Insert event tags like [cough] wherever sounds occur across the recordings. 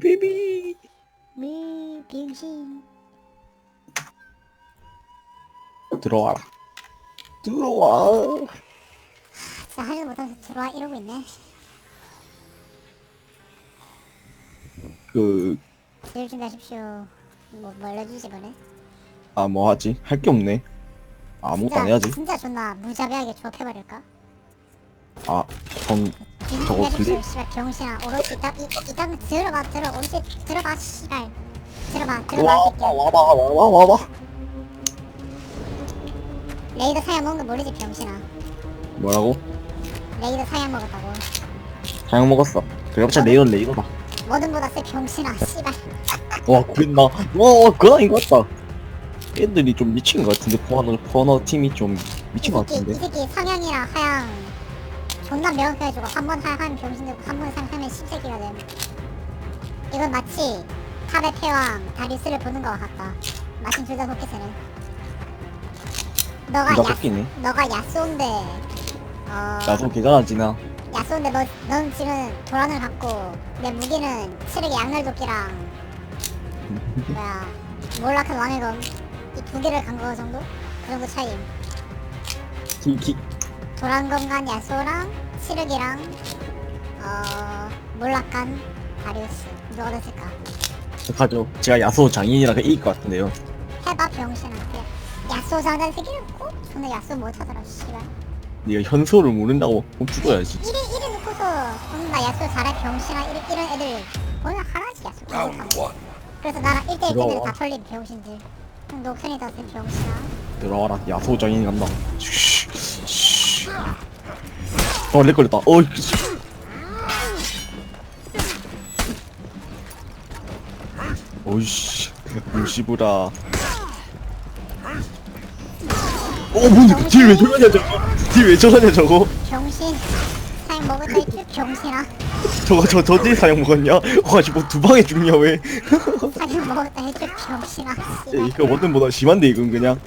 베이비. 미 병신. 들어와라 들어와. 진짜 하지도 못하면서 들어와 이러고 있네. 그일 준비하십시오. 뭐, 뭐 알려주지 이번에? 아 뭐 하지? 할 게 없네. 아무것도 안 해야지. 진짜 존나 무자비하게 조합해버릴까? 아전 저거 준비하십시오 근데- 씨발 병신아 오로치 일단 이- 일단 들어봐 들어 오로치 들어봐 씨발. 들어봐 들어봐 와 새끼야. 와봐 와봐 와봐 레이더 사양 먹은 거 모르지 병신아 뭐라고? 레이더 사양 먹었다고. 사양 먹었어. 그래봤자 레이더 레이더다. 뭐든 보다 세 병신아 씨발. 와 그랬나? 와 그건 아닌 것 같다. 애들이 좀 미친 것 같은데 포너 포너 팀이 좀 미친 것 이 새끼, 이 같은데. 새끼 상향이랑 하향 존나 명확해가지고 한번 하향하면 병신되고 한 번 상향하면 십새끼가 됨 이건 마치 탑의 패왕 다리스를 보는 거와 같다. 마침 둘다 도끼스는 너가 둘다 야 섞이네. 너가 야쏘인데 어 나도 계산하지나? 야쏘인데 너, 넌 지금 도란을 갖고 내 무기는 칠흑의 양날 도끼랑 뭐야 몰락한 왕의 검 이 두 개를 간 거 정도? 그 정도 차이임. 기 기 도란검간 야쏘랑 칠흑이랑 어 몰락간 다리우스. 누가 더 쓸까? 가죠 제가 야소 장인이라 이길 것 같은데요. 해봐 병신한테. 야쏘 장단 새끼를 꼭 존나 야쏘 못하더라 씨발. 네가 현소를 모른다고 그럼 죽어야지. 이래 이래 놓고서 존나 야쏘 잘해 병신아 이래, 이런 애들. 보면 하나씩 개못하고 그래서 나랑 1대1 때는. 다 털린 병신들. 그럼 녹슨이 더센 병신아. 들어와라. 야소 장인이 간다. 쉬, 쉬. 어, 렉 걸렸다. 어, 씨. 어이씨, 무시부라. 어, 뭔데? 딜왜 저러냐, 저거? 딜왜 저러냐, 저거? 병신 사양 때줄 병신아 저거, 저, 저딜 사용 먹었냐? 와, 지금 두 방에 죽냐, 왜? 사양 때 해줄 병신아 씨발 이거 원든보다 심한데, 이건 그냥.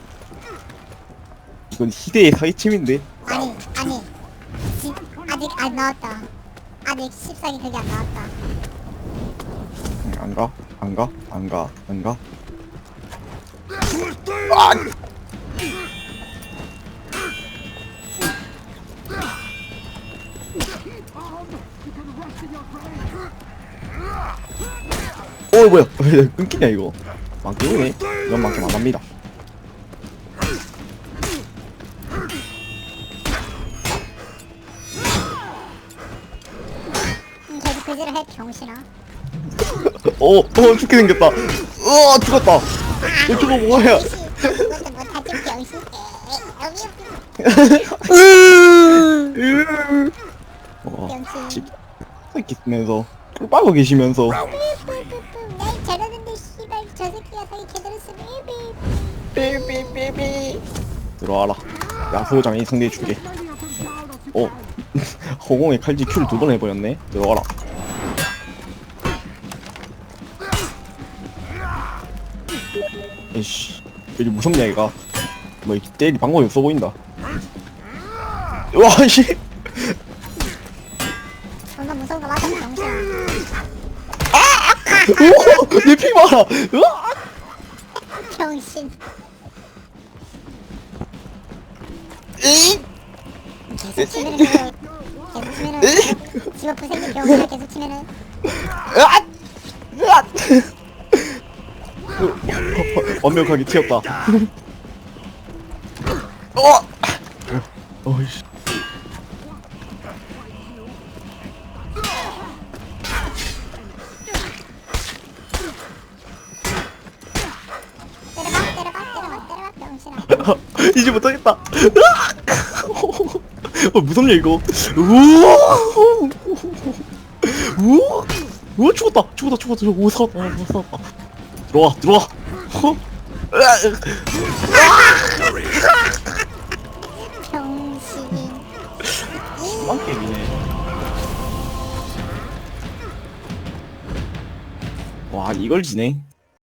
이건 희대의 사기침인데? 안 나왔다 아직 14기 그게 안 나왔다 안 가? 안 가? 안 가? 안 가? 아! 어 뭐야 [laughs] 왜 끊기냐 이거 막히네 이건 만큼 안 합니다 해 병신아. 어, 어 죽게 생겼다. 어 죽었다. 어 저거 뭐야? 병신 이것도 못하지 병신. 에이, 어, 병신. 집 새끼 쓰면서? 꿀 빨고 계시면서. 뿌뿌뿌뿌 날 잘하는데 씨발 저 새끼가 제대로 쓰네. 삐삐삐삐 들어와라. 야소장이 상대해 줄게. 어. [laughs] 허공에 칼질 큐를 두 번 해버렸네. 들어와라 에이씨 여기 무섭냐 얘가 뭐 이렇게 때릴 방법이 없어 보인다 와씨 존나 무서운 거 맞아 병신아 오내피 봐라 으아! 병신 에이! 계속 치면은 계속 치면은 계속 집 앞에 생긴 병신아 계속 치면은 으아! 으아! 완벽하게 튀었다. 어! 어이씨. 때려봐 때려봐 때려봐 때려봐 병신아 이제 못하겠다. [laughs] 어, 무섭냐, 이거? 우와! 우와! 우와, 죽었다! 죽었다, 죽었다, 죽었다. 오, 살았다, 오, 살았다. 들어와, 들어와! 어? 게임이네. 와, 이걸 지네?